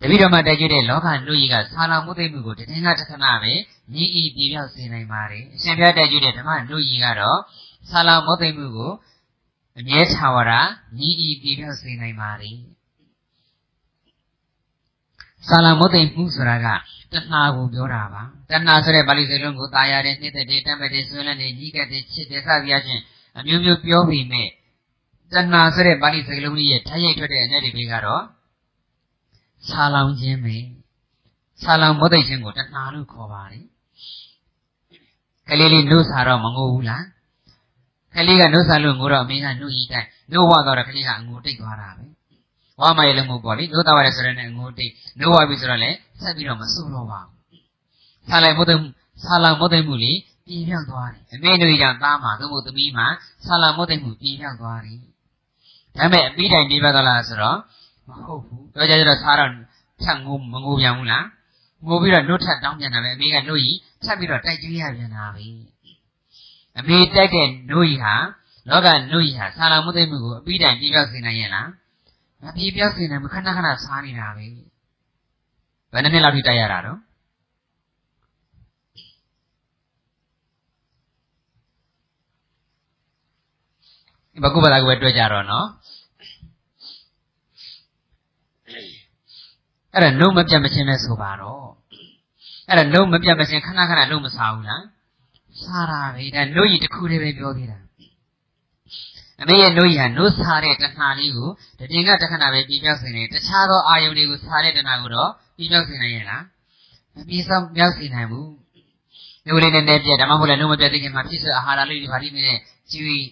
တပိတော်မှာတိုက်ကျွေးတဲ့လောကနှုတ်ကြီးကဆာလောင်မှုသိမှုကိုတတင်းကတခဏပဲမြည်ဤပြပြောက်စေနိုင်ပါတယ်အရှင်ဘုရားတိုက်ကျွေးတဲ့ဓမ္မနှုတ်ကြီးကတော့ဆာလောင်မှုသိမှုကိုအမြဲထာဝရမြည်ဤပြပြောက်စေနိုင်ပါတယ်ဆာလမုတ်တိမ်မှုဆိုတာကတဏှာကိုပြောတာပါတဏှာဆိုတဲ့ပါဠိစကားလုံးကိုတာယာတဲ့နှိမ့်တဲ့တံပတဲ့ဆွေးလန်းတဲ့ကြီးကတဲ့ချစ်တဲ့စသည်အချင်း အမျိုးမျိုးပြောပြီးမြဲတဏှာဆိုတဲ့ပါဠိစကားလုံးကြီးရဲ့ထားရိုက်ထွက်တဲ့အနေတွေကတော့ဆာလောင်ခြင်းပဲဆာလောင်မုတ်သိမ့်ခြင်းကိုတဏှာလို့ခေါ်ပါတယ်ကလေးလေးနှုတ်ဆာတော့မငိုဘူးလားကလေးကနှုတ်ဆာလို့ငိုတော့အမေကနှုတ်ရီတိုင်းနှုတ်ဝတော့ကလေးကအငိုတိတ်သွားတာပဲဝါမရလည်းမဟုတ်ပါလေနှုတ်သားရတယ်ဆိုတဲ့နဲ့ငိုတိတ်နှုတ်ဝပြီဆိုတော့လည်းဆက်ပြီးတော့မစိုးတော့ပါဘူးဆာလိုက်မုတ်သိမ့်ဆာလောင်မုတ်သိမ့်မှုလေ ပြင်းပြောက်သွားတယ်အမေတို့ကြောင့်သားမှာသို့မဟုတ်သမီးမှာဆာလောင်မုတ်သိမ့်မှုပြင်းပြောက်သွားတယ်ဒါပေမဲ့အပြီးတိုင်ပြင်းပြောက်သွားလားဆိုတော့မဟုတ်ဘူးတော့ကြကြတော့ဆာတော့ထပ်ငိုမငိုပြန်ဘူးလားငိုပြီးတော့နှုတ်ထပ်တောင်းပြန်တာပဲအမေကနှုတ်ကြီးထပ်ပြီးတော့တိုက်ကျွေးရပြန်တာပဲအမေတိုက်တဲ့နှုတ်ကြီးဟာလောကနှုတ်ကြီးဟာဆာလောင်မုတ်သိမ့်မှုကိုအပြီးတိုင်ပြင်းပြောက်စေနိုင်ရဲ့လားမပြင်းပြောက်စေနိုင်မခဏခဏစားနေတာပဲဘယ်နှနှစ်လောက်ထိတိုက်ရတာတော့ ဘကုပ္ပတာကိုပဲတွေ့ကြတော့နော်အဲ့ဒါနှုတ်မပြတ်မချင်းလဲဆိုပါတော့အဲ့ဒါနှုတ်မပြတ်မချင်းခဏခဏနှုတ်မစားဘူးလားစားတာပဲဒါနှုတ်ကြီးတစ်ခုတည်းပဲပြောသေးတာအမေရဲ့နှုတ်ကြီးဟာနှုတ်စားတဲ့တဏှာလေးကိုတပြင်ကတခဏပဲပြပြောက်စေနေတခြားသောအာယုန်တွေကိုစားတဲ့တဏှာကိုတော့ပြပြောက်စေနိုင်ရဲ့လားမပြေဆောင်ပြောက်စေနိုင်ဘူးနှုတ်လေးနဲ့နဲ့ပြဓမ္မမို့လဲနှုတ်မပြတ်သေးခင်မှာဖြစ်စအာဟာရလေးတွေဘာလို့နေကျွေး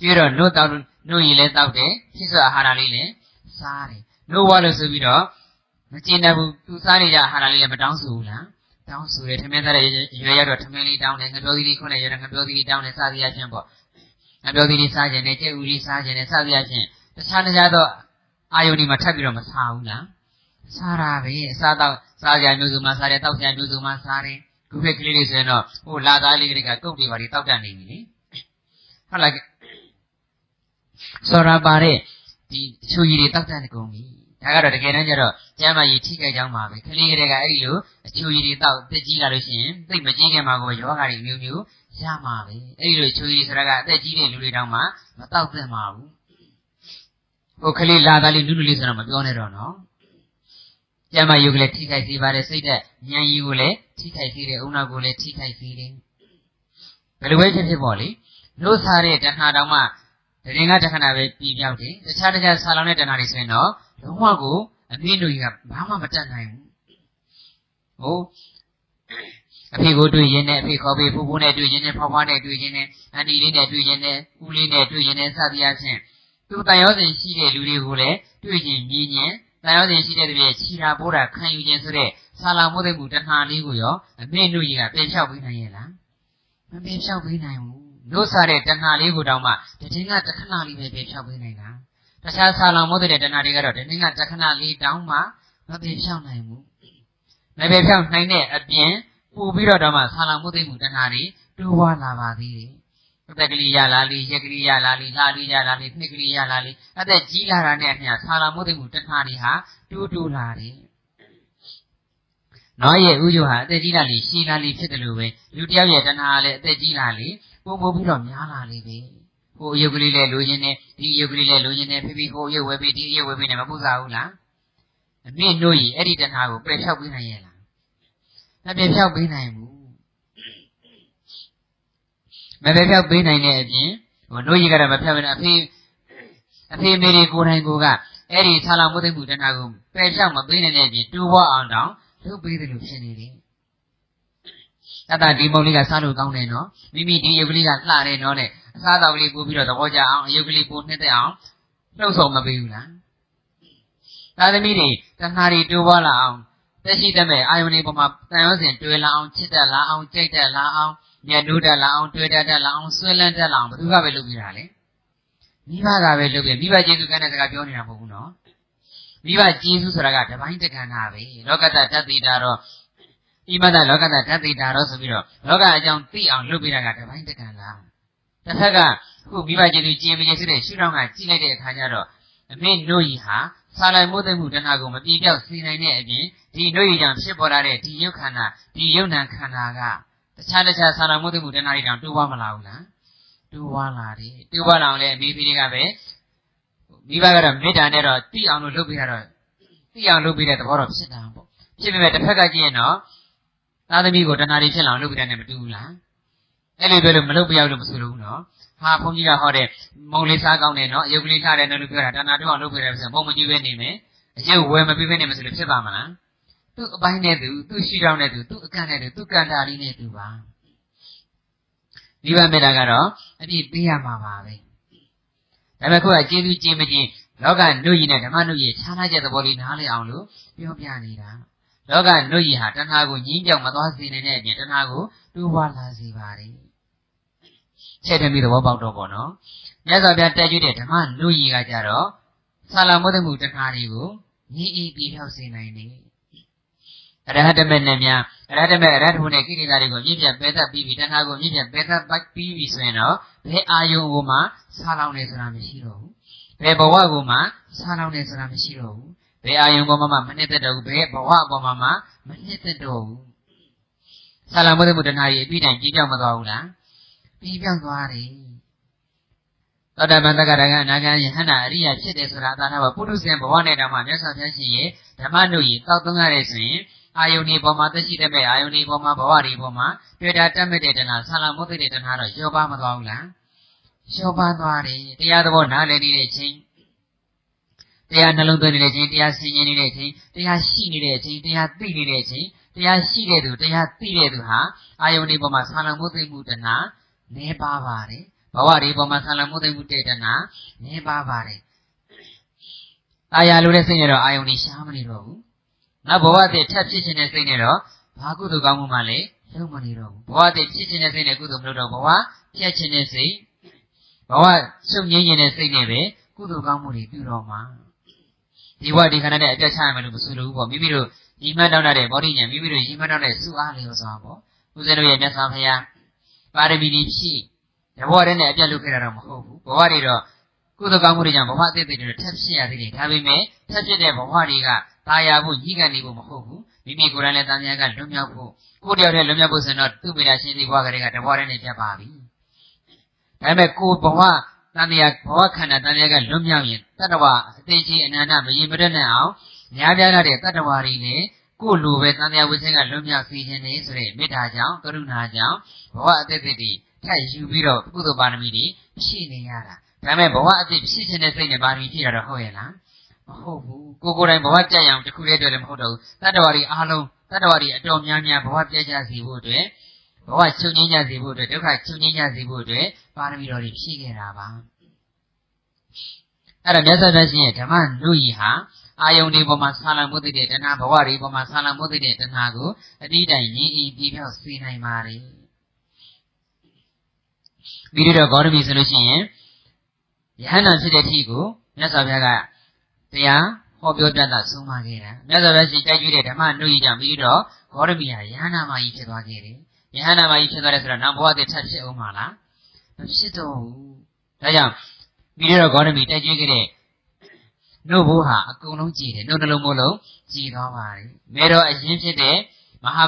ကျွေးတော့နှုတ်တောက်နှုတ်ရည်လည်းတောက်တယ်ဖြစ်စအာဟာရလေးလည်းစားတယ်နှုတ်ဝါလို့ဆိုပြီးတော့မကျင်တတ်ဘူးသူစားနေကြအာဟာရလေးလည်းမတောင်းဆိုဘူးလားတောင်းဆိုတယ်ထမင်းစားတဲ့ရွယ်ရတော့ထမင်းလေးတောင်းတယ်ငပြောသီးလေးခွန်းနဲ့ရတော့ငပြောသီးလေးတောင်းတယ်စသည်အချင်းပေါ့ငပြောသီးလေးစားခြင်းနဲ့ကြက်ဥလေးစားခြင်းနဲ့စသည်အချင်းတခြားတခြားတော့အာယုန်ဒီမှာထပ်ပြီးတော့မစားဘူးလားစားတာပဲအစားတော့စားကြမျိုးစုံမှစားတယ်တောက်ကြမျိုးစုံမှစားတယ်ခုခေတ်ကလေးလေးဆိုရင်တော့ဟိုလာသားလေးတွေကကုတ်တွေပါတွေတောက်တတ်နေပြီလေဟုတ်လား စောရပါတဲ့ဒီအချိုကြီးတွေတောက်တတ်နေကုန်ပြီဒါကတော့တကယ်တမ်းကျတော့ကျမ်းမာရေးထိခိုက်ကြောင်းပါပဲကလေးကလေးကအဲ့ဒီလိုအချိုကြီးတွေတောက်တက်ကြီးလာလို့ရှိရင်သိမကြီးခင်မှာကိုယောဂါတွေမျိုးမျိုးရမှာပဲအဲ့ဒီလိုချိုကြီးဆိုတာကအသက်ကြီးတဲ့လူတွေတောင်မှမတောက်သင့်ပါဘူးဟိုကလေးလာသားလေးနုနုလေးဆိုတော့မပြောနဲ့တော့နော်ကျမ်းမာရေးကိုလည်းထိခိုက်စေပါတယ်စိတ်သက်ဉာဏ်ရည်ကိုလည်းထိခိုက်စေတယ်အုံနောက်ကိုလည်းထိခိုက်စေတယ်ဘယ်လိုပဲဖြစ်ဖြစ်ပေါ့လေနှုတ်စားတဲ့တဏှာတောင်မှ တရင်ကတခဏပဲပြည်ပြောက်တယ်တခြားတခြားဆာလောင်တဲ့တဏှာတွေဆိုရင်တော့လုံးဝကိုအမေတို့ကြီးကဘာမှမတတ်နိုင်ဘူးဟိုအဖေကိုတွေ့ရင်နဲ့အဖေခေါ်ပြီးဖူဖူနဲ့တွေ့ရင်နဲ့ဖွားဖွားနဲ့တွေ့ရင်နဲ့အန်တီလေးနဲ့တွေ့ရင်နဲ့ဦးလေးနဲ့တွေ့ရင်နဲ့စသည်အချင်းသူတန်ရောစဉ်ရှိတဲ့လူတွေကိုလည်းတွေ့ရင်မြင်ရင်တန်ရောစဉ်ရှိတဲ့တည်းခြိတာပိုးတာခံယူခြင်းဆိုတဲ့ဆာလာမိုးတဲ့မှုတဏှာလေးကိုရောအမေတို့ကြီးကပြင်ဖြောက်ပေးနိုင်ရဲ့လားမပြင်ဖြောက်ပေးနိုင်ဘူး လို့စားတဲ့တဏှာလေးကိုတောင်မှတခြင်းကတခဏလေးပဲပြင်ဖြောက်ပေးနိုင်တာတခြားဆာလောင်မိုးတဲ့တဏှာတွေကတော့တခြင်းကတခဏလေးတောင်မှမပြင်ဖြောက်နိုင်ဘူးမပြင်ဖြောက်နိုင်တဲ့အပြင်ပို့ပြီးတော့တော့မှဆာလောင်မိုးတဲ့မှုတဏှာတွေတိုးဝါလာပါသေးတယ်အသက်ကလေးရလာလေးရက်ကလေးရလာလေးလှလေးရလာလေးနှစ်ကလေးရလာလေးအသက်ကြီးလာတာနဲ့အမျှဆာလောင်မိုးတဲ့မှုတဏှာတွေဟာတိုးတိုးလာတယ်နော်ရဲ့ဥယျာဟာအသက်ကြီးလာလေရှည်လာလေဖြစ်တယ်လို့ပဲလူတယောက်ရဲ့တဏှာလည်းအသက်ကြီးလာလေ ပုံပုံပြီးတော့များလာလေပဲဟိုအယုတ်ကလေးလည်းလိုချင်တယ်ဒီအယုတ်ကလေးလည်းလိုချင်တယ်ဖိဖိဟိုအယုတ်ဝယ်ပြီးဒီအယုတ်ဝယ်ပြီးနဲ့မပူစားဘူးလားအမေတို့ကြီးအဲ့ဒီတဏှာကိုပယ်ဖြောက်ပေးနိုင်ရဲ့လားမပယ်ဖြောက်ပေးနိုင်ဘူးမပယ်ဖြောက်ပေးနိုင်တဲ့အပြင်ဟိုတို့ကြီးကတော့မဖြောက်ဘဲနဲ့အဖေအဖေမေတွေကိုယ်တိုင်ကိုကအဲ့ဒီဆာလောင်မှုသိမှုတဏှာကိုပယ်ဖြောက်မပေးနိုင်တဲ့အပြင်တူဘွားအောင်တောင်လုပ်ပေးတယ်လို့ဖြစ်နေတယ် တတဒီမုံလေးကစားလို့ကောင်းတယ်နော်မိမိဒီယုတ်ကလေးကလှတယ်နော်နဲ့အစားတောက်ကလေးပို့ပြီးတော့သဘောကျအောင်အယုတ်ကလေးပို့နှစ်သက်အောင်လှုပ်ဆောင်မပေးဘူးလားသာသမီတွေတဏှာတွေတိုးပွားလာအောင်သက်ရှိတတ်မဲ့အာယုန်တွေပေါ်မှာတန်ရောစဉ်တွေ့လာအောင်ချစ်တတ်လာအောင်ကြိတ်တတ်လာအောင်ညှနိုးတတ်လာအောင်တွေ့တတ်တတ်လာအောင်ဆွဲလန်းတတ်လာအောင်ဘယ်သူကပဲလုပ်ပြတာလဲမိဘကပဲလုပ်ပြမိဘကျေးဇူးကတဲ့စကားပြောနေတာမဟုတ်ဘူးနော်မိဘကျေးဇူးဆိုတာကတပိုင်းတက္ကနာပဲလောကတတ္တိတာတော့ ဣမတလောကတတ္တိတာတော့ဆိုပြီးတော့လောကအကြောင်းသိအောင်လုပ်ပြတာကတပိုင်းတက္ကနာတစ်ဖက်ကခုမိဘကျေးဇူးကြည်မကျေးဇူးတဲ့ရှုထောင့်ကကြည့်လိုက်တဲ့အခါကျတော့အမေတို့ကြီးဟာဆာလိုက်မိုးသိမှုတဏှာကိုမပြေပြောက်စေနိုင်တဲ့အပြင်ဒီတို့ကြီးကြောင့်ဖြစ်ပေါ်လာတဲ့ဒီယုတ်ခန္ဓာဒီယုတ်နံခန္ဓာကတခြားတခြားဆာလိုက်မိုးသိမှုတဏှာတွေတောင်တိုးပွားမလာဘူးလားတိုးပွားလာတယ်တိုးပွားလာအောင်လည်းအမေဖေတွေကပဲမိဘကတော့မေတ္တာနဲ့တော့တိအောင်လို့လုပ်ပြရတော့တသိအောင်လုပ်ပြီးတဲ့သဘောတော့ဖြစ်တာပေါ့ဖြစ်ပေမဲ့တစ်ဖက်ကကြည့်ရင်တော့ သားသမီးကိုတဏှာတွေဖြစ်လာအောင်လုပ်ပြီးတဲ့နဲ့မတူဘူးလားအဲ့လိုပြောလို့မလုပ်ပြရလို့မဆိုလို့ဘူးနော်ဟာဘုန်းကြီးကဟောတဲ့မုံလေးစားကောင်းတယ်နော်အယုတ်ကလေးထားတယ်နော်လို့ပြောတာတဏှာတော့အောင်လုပ်ပြတယ်ဆိုရင်ဘုံမကြည့်ပဲနေမယ်အယုတ်ဝယ်မပြီးပဲနေမယ်ဆိုလို့ဖြစ်ပါမလားသူ့အပိုင်းနဲ့သူသူ့ရှိတောင်းနဲ့သူသူ့အကန့်နဲ့သူသူ့ကန္တာလေးနဲ့သူပါဒီဘမေတ္တာကတော့အပြည့်ပေးရမှာပါပဲဒါပေမဲ့ခုကကျေးဇူးကျေးမကျေးလောကနှုတ်ရည်နဲ့ဓမ္မနှုတ်ရည်ခြားနာချက်သဘောလေးနားလည်အောင်လို့ပြောပြနေတာ လောကနှုတ်ရည်ဟာတဏှာကိုညှင်းပြောင်းမသွားစေနိုင်တဲ့အပြင်တဏှာကိုတိုးပွားလာစေပါတယ်ချက်တယ်ပြီးသဘောပေါက်တော့ပေါ့နော်မြတ်စွာဘုရားတက်ကျွတဲ့ဓမ္မနှုတ်ရည်ကကြတော့ဆာလမုဒ္ဒမှုတဏှာတွေကိုညှင်းအေးပြီးဖြောက်စေနိုင်တယ်အရဟတမေနဲ့များအရဟတမေအရဟတဟုနဲ့ကိရိတာတွေကိုမြင့်ပြတ်ပယ်သက်ပြီးပြီတဏှာကိုမြင့်ပြတ်ပယ်သက်ပြီးပြီဆိုရင်တော့ဘယ်အာယုံကိုမှဆာလောင်နေဆိုတာမရှိတော့ဘူးဘယ်ဘဝကိုမှဆာလောင်နေဆိုတာမရှိတော့ဘူး ဘယ်အာယုံပေါ်မှာမှမနှစ်သက်တော့ဘူးဘယ်ဘဝအပေါ်မှာမှမနှစ်သက်တော့ဘူးဆာလောင်မှုမှုတဏှာကြီးအပြီးတိုင်ကြီးပြောင်းမသွားဘူးလားပြီးပြောင်းသွားတယ်သောတာပန်တက္ကရာကအနာဂံယဟန္တာအရိယာဖြစ်တယ်ဆိုတာအသာနာပါပုထုဇဉ်ဘဝနဲ့တောင်မှမြတ်စွာဘုရားရှင်ရဲ့ဓမ္မနုကြီးတောက်သုံးရတဲ့ဆိုရင်အာယုန်ဒီပေါ်မှာသက်ရှိတဲ့မဲ့အာယုန်ဒီပေါ်မှာဘဝဒီပေါ်မှာတွေ့တာတတ်မဲ့တဲ့တဏှာဆာလမုတ်တဲ့တဏှာတော့ရောပါမသွားဘူးလားရောပါသွားတယ်တရားသဘောနားလည်နေတဲ့အချိန် တရားနှလုံးသွင်းနေတဲ့အချိန်တရားဆင်ခြင်နေတဲ့အချိန်တရားရှိနေတဲ့အချိန်တရားသိနေတဲ့အချိန်တရားရှိတဲ့သူတရားသိတဲ့သူဟာအာယုန်ဒီပေါ်မှာဆာလမုတ်သိမှုတဏှာနဲပါပါတယ်ဘဝဒီပေါ်မှာဆာလမုတ်သိမှုတဲ့တဏှာနဲပါပါတယ်အာရလိုတဲ့စိတ်နဲ့တော့အာယုန်ဒီရှားမနေတော့ဘူးနောက်ဘဝတည်းထပ်ဖြစ်ခြင်းတဲ့စိတ်နဲ့တော့ဘာကုသိုလ်ကောင်းမှုမှလည်းလုံးမနေတော့ဘူးဘဝတည်းဖြစ်ခြင်းတဲ့စိတ်နဲ့ကုသိုလ်မလုပ်တော့ဘဝပြတ်ခြင်းတဲ့စိတ်ဘဝချုပ်ငြိမ်းခြင်းတဲ့စိတ်နဲ့ပဲကုသိုလ်ကောင်းမှုတွေပြုတော့မှာ ဒီဘဝဒီခန္ဓာနဲ့အပြတ်ချရမယ်လို့မဆိုလိုဘူးပေါ့မိမိတို့ဤမတ်တောင်းတဲ့ဗောဓိဉာဏ်မိမိတို့ဤမတ်တောင်းတဲ့စုအားလျော်စွာပေါ့ဦးဇင်းတို့ရဲ့မြတ်စွာဘုရားပါရမီတွေဖြည့်တဘောတည်းနဲ့အပြတ်လုပ်ခဲ့တာတော့မဟုတ်ဘူးဘဝတွေတော့ကုသကောင်းမှုတွေကြောင့်ဘဝအသေးသေးတွေထပ်ဖြစ်ရသေးတယ်ဒါပေမဲ့ထပ်ဖြစ်တဲ့ဘဝတွေကတာယာဖို့ကြီးကန်နေဖို့မဟုတ်ဘူးမိမိကိုယ်တိုင်လည်းတန်မြတ်ကလွတ်မြောက်ဖို့ကိုယ်တယောက်တည်းလွတ်မြောက်ဖို့ဆိုတော့သူ့မိသားရှင်ဒီဘဝကလေးကတဘောတည်းနဲ့ပြတ်ပါပြီဒါပေမဲ့ကိုယ်ဘဝ တန်မြတ်ဘဝခန္ဓာတန်မြတ်ကလွတ်မြောက်ရင်တတ္တဝအသိချင်းအနန္တမရင်မရက်နဲ့အောင်များပြားလာတဲ့တတ္တဝါတွေနဲ့ကိုယ်လိုပဲတန်မြတ်ဝိဇ္ဇကလွတ်မြောက်စေခြင်းနေဆိုတဲ့မေတ္တာကြောင့်ကရုဏာကြောင့်ဘဝအသက်တွေထပ်ယူပြီးတော့ကုသိုလ်ပါရမီတွေဖြည့်နေရတာဒါပေမဲ့ဘဝအသက်ဖြည့်ခြင်းတဲ့စိတ်နဲ့ပါရမီဖြည့်ရတော့ဟုတ်ရဲ့လားမဟုတ်ဘူးကိုကိုယ်တိုင်ဘဝကြက်ရအောင်တခုတည်းအတွက်လည်းမဟုတ်တော့ဘူးတတ္တဝါတွေအားလုံးတတ္တဝါတွေအတော်များများဘဝပြည့်ကြစေဖို့အတွက်ဘဝချုပ်ငြိမ်းကြစေဖို့အတွက်ဒုက္ခချုပ်ငြိမ်းကြစေဖို့အတွက် ပါရမီတော်တွေဖြည့်ခဲ့တာပါအဲ့ဒါမြတ်စွာဘုရားရှင်ရဲ့ဓမ္မနုယီဟာအာယုန်ဒီပေါ်မှာဆာလံမှုသိတဲ့တဏှာဘဝတွေပေါ်မှာဆာလံမှုသိတဲ့တဏှာကိုအတိတိုင်ရင်းဤပြီးပြောက်စေနိုင်ပါတယ်ပြီးတော့ဂေါရမီဆိုလို့ရှိရင်ယဟန္တာဖြစ်တဲ့အထိကိုမြတ်စွာဘုရားကတရားဟောပြောပြတာဆုံးမခဲ့တာမြတ်စွာဘုရားရှင်တိုက်ကျွေးတဲ့ဓမ္မနှုတ်ရကြပြီးတော့ဂေါရမီဟာယဟန္တာမကြီးဖြစ်သွားခဲ့တယ်ယဟန္တာမကြီးဖြစ်သွားတယ်ဆိုတော့နောက်ဘဝတည်းထပ်ဖြစ်အောင်မလား မဖြစ်တော့ဘူးဒါကြောင့်ပြီးတော့ဂေါရမီတိုက်ကျွေးခဲ့တဲ့နှုတ်ဘိုးဟာအကုန်လုံးကြည်တယ်နှုတ်နှလုံးမို့လို့ကြည်သွားပါတယ်မဲတော်အရင်ဖြစ်တဲ့မဟာ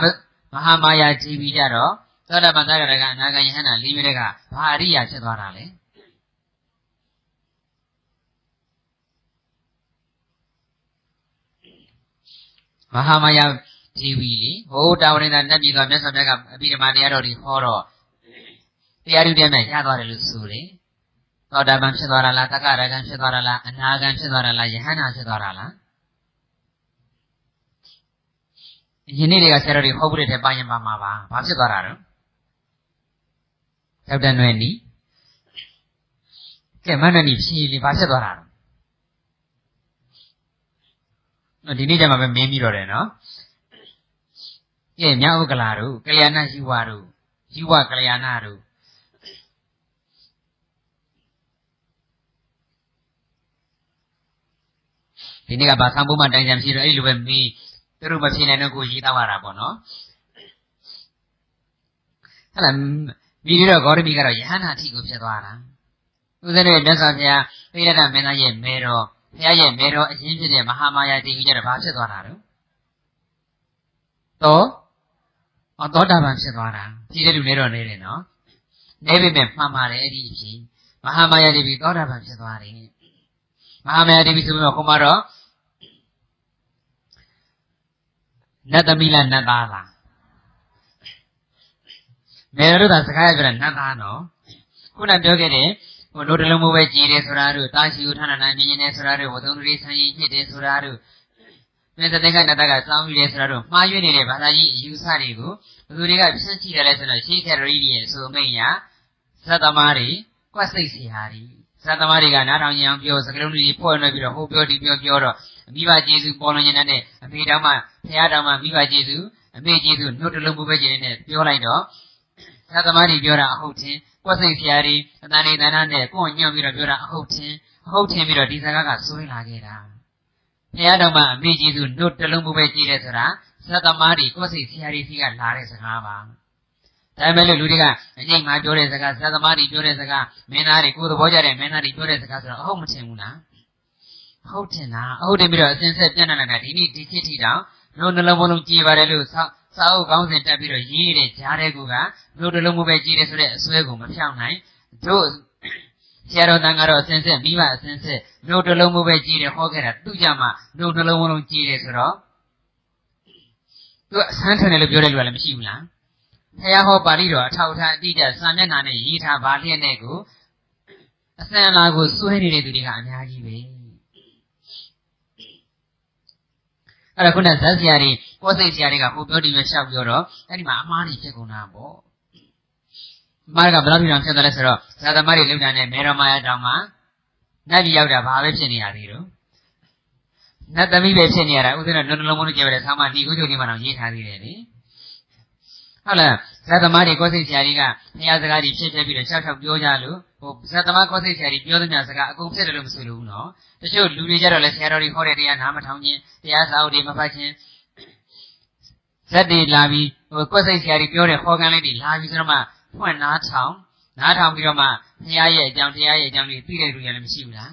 မဟာမာယာကြည်ပြီးကြတော့သောတာပန်သရဏကအနာဂယဟန္တာလေးမျိုးကဘာအရိယာဖြစ်သွားတာလဲမဟာမာယာဒေဝီလေဟိုတာဝရိန္ဒနတ်ပြည်တော်မြတ်စွာဘုရားကအဘိဓမ္မာတရားတော်တွေဟောတော့ တရားဓုတဲ့မဲ့ရသွားတယ်လို့ဆိုတယ်သောတာပန်ဖြစ်သွားတာလားတက္ကရာဂံဖြစ်သွားတာလားအနာဂံဖြစ်သွားတာလားယဟန္တာဖြစ်သွားတာလားယနေ့တွေကဆရာတော်တွေဟောဖို့တဲ့ပါရင်ပါမှာပါဘာဖြစ်သွားတာတော့ဒေါက်တာနွယ်နီကဲမန္တနီဖြီးလေးဘာဖြစ်သွားတာတော့ဒီနေ့ကျမှပဲမင်းပြီးတော့တယ်နော်ကဲမြောက်ဥက္ကလာတို့ကလျာဏယူဝတို့ယူဝကလျာဏတို့ ဒီနေ့ကဗာဆောင်ဖို့မှတိုင်ကြံဖြစ်တော့အဲ့လိုပဲမီးသူတို့မဖြစ်နိုင်တော့ကိုရေးတော့ရတာပေါ့နော်ဟဲ့လားမိဒီတော့ဂေါရမီကတော့ယဟန္တာအထိကိုဖြစ်သွားတာဦးဇင်းရဲ့မြတ်စွာဘုရားပိဋကမင်းသားရဲ့မေတော်ဘုရားရဲ့မေတော်အရင်ဖြစ်တဲ့မဟာမာယာတည်ကြီးကြတော့ဘာဖြစ်သွားတာတော့သောအသောတာပန်ဖြစ်သွားတာပြည်တဲ့လူနေတော့နေတယ်နော်နေပေမဲ့မှန်ပါတယ်အဲ့ဒီအဖြစ်မဟာမာယာတည်ပြီးသောတာပန်ဖြစ်သွားတယ်မဟာမာယာတည်ပြီးဆိုပြီးတော့ခုမှတော့ နတ်သမီးလားနတ်သားလားမေရတို့သာစကားရပြောတာနတ်သားနော်ခုနပြောခဲ့တဲ့ဟိုတို့တလုံးမိုးပဲကြည်တယ်ဆိုတာတို့တာရှိဦးဌာနနာမြင်နေဆိုတာတို့ဝသုံးတွေဆန်းရင်ညစ်တယ်ဆိုတာတို့မြတ်တဲ့ကနတ်ကစောင်းယူတယ်ဆိုတာတို့မှားရွေးနေတဲ့ဘာသာကြီးအယူဆတွေကိုဘယ်သူတွေကဖြန့်ချိတယ်လဲဆိုတော့ရှေးခရရီရဲ့အဆိုမိတ်ညာသတ္တမတွေကွက်စိတ်စီဟာတွေသတ္တမတွေကနားထောင်ကြအောင်ပြောစကလုံးတွေဖွဲ့နေပြီးတော့ဟိုပြောဒီပြောပြောတော့ မိဘကျေးဇူးပေါ်လွန်နေတဲ့အဖေတော်မှဖခင်တော်မှမိဘကျေးဇူးအမေကျေးဇူးနှုတ်တလုံးမပဲကျေနဲ့ပြောလိုက်တော့သတ္တမတွေပြောတာအဟုတ်ချင်းကွက်စိတ်ဆရာတွေအတန်နေတန်တာနဲ့ကိုယ်ညွန့်ပြီးတော့ပြောတာအဟုတ်ချင်းအဟုတ်ချင်းပြီးတော့ဒီစကားကဆွေးလာခဲ့တာဖခင်တော်မှအမေကျေးဇူးနှုတ်တလုံးမပဲကျေတယ်ဆိုတာသတ္တမတွေကိုယ်စိတ်ဆရာတွေစီကလာတဲ့စကားပါဒါပေမဲ့လို့လူတွေကအငိမ့်မှာပြောတဲ့စကားသတ္တမတွေပြောတဲ့စကားမင်းသားတွေကိုယ်သဘောကျတဲ့မင်းသားတွေပြောတဲ့စကားဆိုတော့အဟုတ်မထင်ဘူးလား ဟုတ်တင်လားအဟုတ်တင်ပြီးတော့အစင်ဆက်ပြန့်လာတာဒီနေ့ဒီခေတ်ထိတောင်လို့နှလုံးမလုံးကြည်ပါတယ်လို့စာစာအုပ်ကောင်းစဉ်တက်ပြီးတော့ရေးတဲ့ကြားတဲ့ကူကလို့နှလုံးမပဲကြည်တယ်ဆိုတဲ့အစွဲကိုမဖြောင်းနိုင်တို့ဆရာတော်တန်ကတော့အစင်ဆက်မိဘအစင်ဆက်လို့နှလုံးမပဲကြည်တယ်ဟောခဲ့တာသူ့ကြမှာလို့နှလုံးမလုံးကြည်တယ်ဆိုတော့သူအဆန်းထန်တယ်လို့ပြောတဲ့လူကလည်းမရှိဘူးလားဖះဟောပါဠိတော်အထောက်အထားအတိအကျစာမျက်နှာနဲ့ရေးထားပါလျက်နဲ့ကိုအစံလာကိုစွဲနေတဲ့သူတွေကအများကြီးပဲ အဲ့ဒါခုနဇက်ဆရာတွေကိုယ်စိတ်ဆရာတွေကဟိုပြောဒီပြောရှောက်ပြောတော့အဲ့ဒီမှာအမားတွေဖြစ်ကုန်တာပေါ့အမားကဘယ်လောက်ပြန်ဖြစ်တယ်လဲဆိုတော့ဇာသမားတွေလုံတာနဲ့မေရမာယာတောင်မှာနတ်ပြည်ရောက်တာဘာပဲဖြစ်နေရသေးတော့နတ်သမီးပဲဖြစ်နေရတာဥစဉ်တော့နှလုံးမလုံးကြည့်ရတဲ့ဆောင်းမဒီကုချုပ်ဒီမှာတော့ရေးထားသေးတယ်လေ ဟုတ်လားဇာသမားတွေကိုယ်စိတ်ဆရာကြီးကဘုရားစကားကြီးဖြစ်ဖြစ်ပြီးတော့ရှောက်ရှောက်ပြောကြလို့ဟိုဇာသမားကိုယ်စိတ်ဆရာကြီးပြောသမျှစကားအကုန်ဖြစ်တယ်လို့မဆိုလို့ဘူးနော်တချို့လူတွေကြတော့လည်းဆရာတော်တွေဟောတဲ့တရားနားမထောင်ခြင်းတရားစာအုပ်တွေမဖတ်ခြင်းဇက်တွေလာပြီးဟိုကိုယ်စိတ်ဆရာကြီးပြောတဲ့ဟောကန်းလေးတွေလာပြီးဆိုတော့မှဖွင့်နားထောင်နားထောင်ပြီးတော့မှဘုရားရဲ့အကြောင်းတရားရဲ့အကြောင်းတွေသိတဲ့လူတွေလည်းမရှိဘူးလား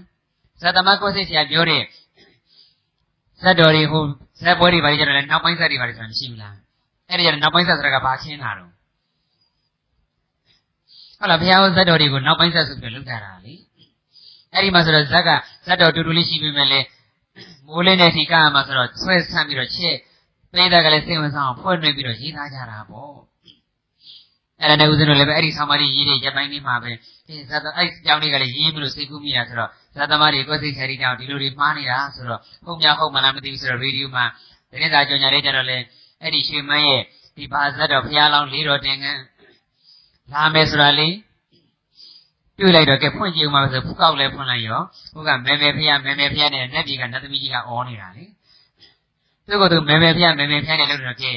ဇာသမားကိုယ်စိတ်ဆရာပြောတဲ့ဇက်တော်တွေဟိုဇက်ပွဲတွေဘာတွေကြတော့လည်းနောက်ပိုင်းဇက်တွေဘာတွေဆိုတာမရှိဘူးလား အဲ့ဒီကျတော့နောက်ပိုင်းဆက်ဆိုတာကဘာခင်းတာတော့ဟုတ်လားဘုရားဟောဇတ်တော်တွေကိုနောက်ပိုင်းဆက်ဆိုပြီးလုပ်ကြတာလေအဲ့ဒီမှာဆိုတော့ဇက်ကဇတ်တော်တူတူလေးရှိပေမဲ့လေမိုးလေးနဲ့ထိကရမှာဆိုတော့ဆွဲဆန့်ပြီးတော့ချက်ပြိဿကလည်းစိတ်ဝင်စားအောင်ဖွဲ့နှွေးပြီးတော့ရေးသားကြတာပေါ့အဲ့ဒါနဲ့ဦးဇင်းတို့လည်းပဲအဲ့ဒီဆောင်းပါးကြီးရေးတဲ့ရပိုင်းလေးမှာပဲဒီဇတ်တော်အဲ့ကြောင်းလေးကလည်းရေးမလို့စိတ်ကူးမိတာဆိုတော့ဇတ်သမားတွေကိုယ်စိတ်ဆရာကြီးကြောင့်ဒီလိုတွေမှားနေတာဆိုတော့ဟုတ်များဟုတ်မှလားမသိဘူးဆိုတော့ရေဒီယိုမှာသတင်းစာကြော်ညာလေးကြတော့လေ အဲ့ဒီရွှေမန်းရဲ့ဒီဘာဇတ်တော်ဘုရားလောင်းလေးတော်တင်ကန်းလာမယ်ဆိုတာလေတွေ့လိုက်တော့ကဲဖွင့်ကြည့်ဦးမှာဆိုဖူးကောက်လဲဖွင့်လိုက်ရောဟိုကမဲမဲဖះမဲမဲဖះနဲ့နတ်ပြည်ကနတ်သမီးကြီးကအော်နေတာလေသူကသူမဲမဲဖះမဲမဲဖះနဲ့လို့တော့ကဲ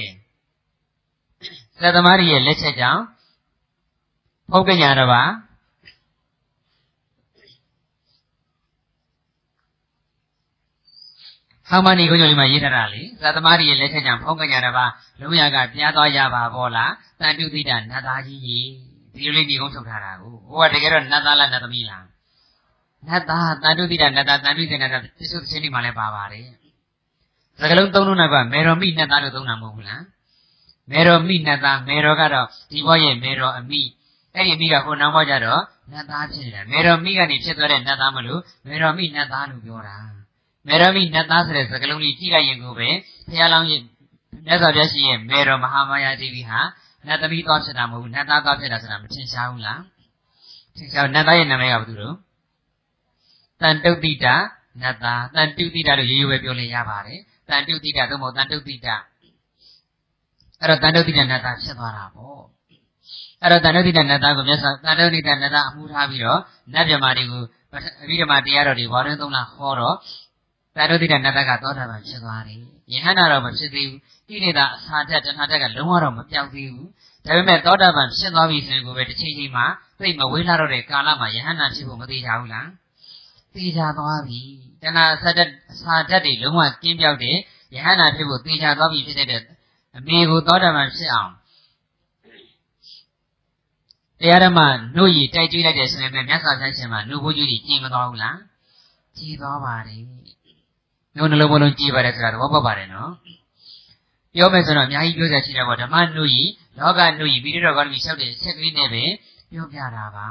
သတ္တမရီရဲ့လက်ချက်ကြောင့်ဖုတ်ကညာတော့ပါ ဆောင်းမဏီကိုညိုလေးမှာရေးထားတာလေသတ္တမရီရဲ့လက်ချက်ကြောင့်ဖုံးကညာတစ်ပါးလုံးရကပြားသွားရပါဘောလားတန်တုသိတာနတ်သားကြီးကြီးဒီလိုလေးညီကုန်းထုတ်ထားတာကိုဟိုကတကယ်တော့နတ်သားလားနတ်သမီးလားနတ်သားတန်တုသိတာနတ်သားတန်တုသိတာနတ်သားပြစ္ဆုတ်ချင်းဒီမှာလည်းပါပါတယ်စကလုံးသုံးလုံးနောက်ကမေတော်မိနတ်သားလို့သုံးတာမဟုတ်ဘူးလားမေတော်မိနတ်သားမေတော်ကတော့ဒီဘဝရဲ့မေတော်အမိအဲ့ဒီအမိကဟိုနောက်ဘဝကျတော့နတ်သားဖြစ်နေတာမေတော်မိကနေဖြစ်သွားတဲ့နတ်သားမလို့မေတော်မိနတ်သားလို့ပြောတာ မေရမိနတ်သားဆိုတဲ့စကားလုံးလေးကြည့်လိုက်ရင်ကိုပဲဘုရားလောင်းရဲ့မြတ်စွာဘုရားရှင်ရဲ့မေတော်မဟာမာယာဒေဝီဟာနတ်သမီးသွားဖြစ်တာမဟုတ်ဘူးနတ်သားသွားဖြစ်တာဆိုတာမထင်ရှားဘူးလားထင်ရှားနတ်သားရဲ့နာမည်ကဘာလို့လဲတန်တုတ်တိတာနတ်သားတန်တုတိတာလို့ရိုးရိုးပဲပြောလို့ရပါတယ်တန်တုတိတာသို့မဟုတ်တန်တုတိတာအဲ့တော့တန်တုတိတာနတ်သားဖြစ်သွားတာပေါ့အဲ့တော့တန်တုတိတာနတ်သားကိုမြတ်စွာတန်တုတိတာနတ်သားအမှုထားပြီးတော့နတ်မြမာတွေကိုအဘိဓမ္မာတရားတော်တွေဘောရင်းသုံးလဟောတော့ သာရုတိတနတ်ကသောတာပန်ဖြစ်သွားတယ်ယဟန္တာတော့မဖြစ်သေးဘူးဣတိတာအစာတက်တဏှာတက်ကလုံးဝတော့မပြောက်သေးဘူးဒါပေမဲ့သောတာပန်ဖြစ်သွားပြီဆိုရင်ကိုပဲတစ်ချိန်ချိန်မှာသိမဝေးလာတော့တဲ့ကာလမှာယဟန္တာဖြစ်ဖို့မသေးကြဘူးလားသိကြသွားပြီတဏှာအစာတက်အစာတက်တွေလုံးဝကင်းပြောက်တဲ့ယဟန္တာဖြစ်ဖို့သိကြသွားပြီဖြစ်တဲ့အမေကိုသောတာပန်ဖြစ်အောင်တရားဓမ္မနှုတ်ရည်တိုက်ကြွေးလိုက်တဲ့ဆိုရင်ပဲမြတ်စွာဘုရားရှင်မှာနှုတ်ဖို့ကြီးကြီးမသွားဘူးလားကြီးသွားပါတယ် မျိုးနှလုံးမလုံးကြည်ပါတယ်ဆိုတာသဘောပေါက်ပါတယ်နော်ပြောမယ်ဆိုတော့အများကြီးပြောစရာရှိတယ်ပေါ့ဓမ္မနှုတ်ကြီးလောကနှုတ်ကြီးပြီးတော့ကောင်းပြီလျှောက်တဲ့ဆက်ကလေးနဲ့ပဲပြောပြတာပါ